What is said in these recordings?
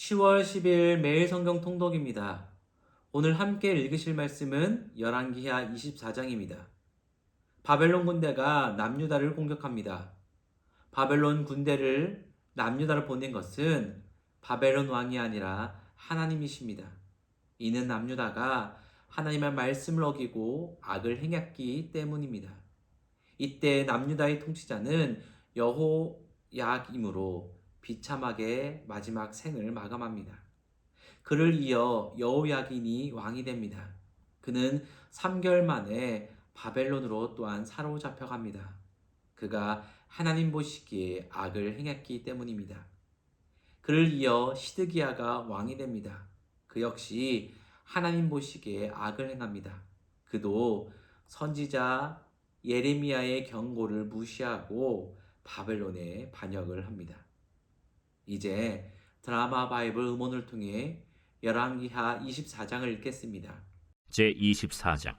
10월 10일 매일 성경 통독입니다. 오늘 함께 읽으실 말씀은 열왕기하 24장입니다. 바벨론 군대가 남유다를 공격합니다. 바벨론 군대를 남유다를 보낸 것은 바벨론 왕이 아니라 하나님이십니다. 이는 남유다가 하나님의 말씀을 어기고 악을 행했기 때문입니다. 이때 남유다의 통치자는 여호야김으로 비참하게 마지막 생을 마감합니다. 그를 이어 여호야긴이 왕이 됩니다. 그는 3개월 만에 바벨론으로 또한 사로잡혀 갑니다. 그가 하나님 보시기에 악을 행했기 때문입니다. 그를 이어 시드기야가 왕이 됩니다. 그 역시 하나님 보시기에 악을 행합니다. 그도 선지자 예레미야의 경고를 무시하고 바벨론에 반역을 합니다. 이제 드라마 바이블 음원을 통해 열왕기하 24장을 읽겠습니다. 제 24장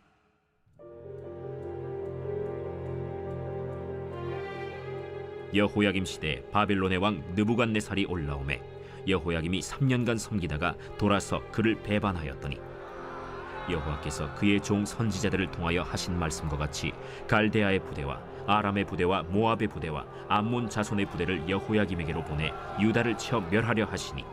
여호야김 시대 바벨론의 왕 느부갓네살이 올라오매 여호야김이 3년간 섬기다가 돌아서 그를 배반하였더니 여호와께서 그의 종 선지자들을 통하여 하신 말씀과 같이 갈대아의 부대와 아람의 부대와 모압의 부대와 암몬 자손의 부대를 여호야김에게로 보내 유다를 쳐 멸하려 하시니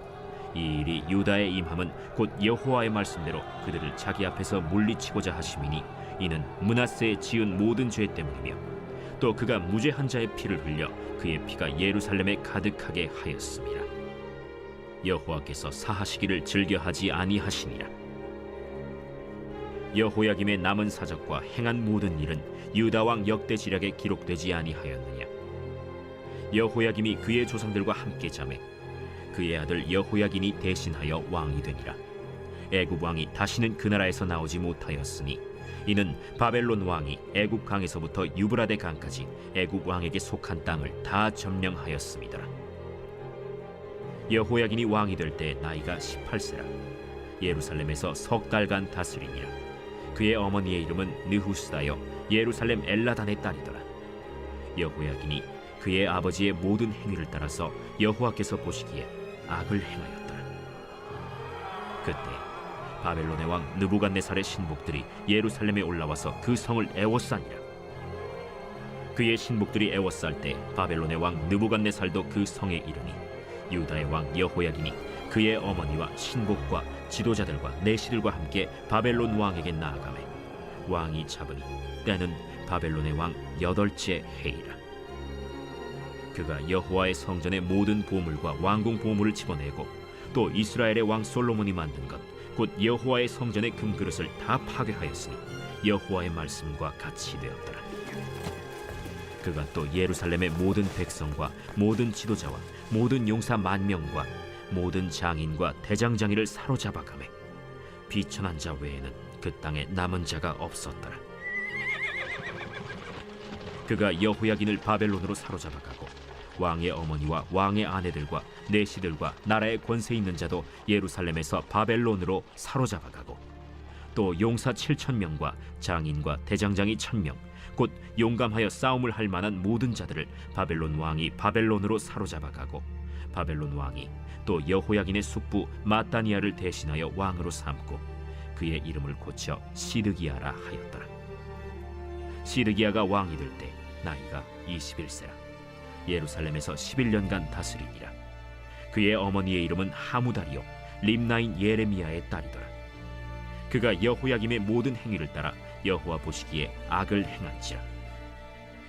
이 일이 유다의 임함은 곧 여호와의 말씀대로 그들을 자기 앞에서 물리치고자 하심이니 이는 문하세의 지은 모든 죄 때문이며 또 그가 무죄한 자의 피를 흘려 그의 피가 예루살렘에 가득하게 하였습니다. 여호와께서 사하시기를 즐겨하지 아니하시니라. 여호야김의 남은 사적과 행한 모든 일은 유다 왕 역대 지략에 기록되지 아니하였느냐. 여호야김이 그의 조상들과 함께 잠에 그의 아들 여호야긴이 대신하여 왕이 되니라. 애굽 왕이 다시는 그 나라에서 나오지 못하였으니 이는 바벨론 왕이 애굽 강에서부터 유브라데 강까지 애굽 왕에게 속한 땅을 다 점령하였습니다. 여호야긴이 왕이 될 때 나이가 18세라 예루살렘에서 석 달간 다스리니라. 그의 어머니의 이름은 느후스다여 예루살렘 엘라단의 딸이더라. 여호야긴이 그의 아버지의 모든 행위를 따라서 여호와께서 보시기에 악을 행하였더라. 그때 바벨론의 왕 느부갓네살의 신복들이 예루살렘에 올라와서 그 성을 애워싸니라. 그의 신복들이 애워쌀 때 바벨론의 왕 느부갓네살도 그 성에 이르니 유다의 왕 여호야긴이 그의 어머니와 신복과 지도자들과 내시들과 함께 바벨론 왕에게 나아가매 왕이 잡으니 때는 바벨론의 왕 여덟째 해이라. 그가 여호와의 성전의 모든 보물과 왕궁 보물을 집어내고 또 이스라엘의 왕 솔로몬이 만든 것 곧 여호와의 성전의 금그릇을 다 파괴하였으니 여호와의 말씀과 같이 되었더라. 그가 또 예루살렘의 모든 백성과 모든 지도자와 모든 용사 만 명과 모든 장인과 대장장이를 사로잡아가매 비천한 자 외에는 그 땅에 남은 자가 없었더라. 그가 여호야긴을 바벨론으로 사로잡아가고 왕의 어머니와 왕의 아내들과 내시들과 나라의 권세 있는 자도 예루살렘에서 바벨론으로 사로잡아가고 또 용사 7천 명과 장인과 대장장이 천 명, 곧 용감하여 싸움을 할 만한 모든 자들을 바벨론 왕이 바벨론으로 사로잡아가고 바벨론 왕이 또 여호야긴의 숙부 마따니아를 대신하여 왕으로 삼고 그의 이름을 고쳐 시드기야라 하였더라. 시드기야가 왕이 될 때 나이가 21세라. 예루살렘에서 11년간 다스리니라. 그의 어머니의 이름은 하무다리요 림나인 예레미야의 딸이더라. 그가 여호야김의 모든 행위를 따라 여호와 보시기에 악을 행한지라.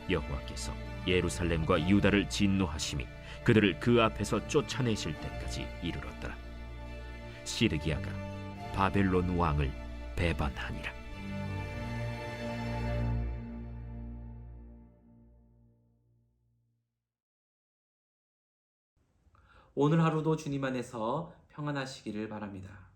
여호와께서 예루살렘과 유다를 진노하심이 그들을 그 앞에서 쫓아내실 때까지 이르렀더라. 시드기야가 바벨론 왕을 배반하니라. 오늘 하루도 주님 안에서 평안하시기를 바랍니다.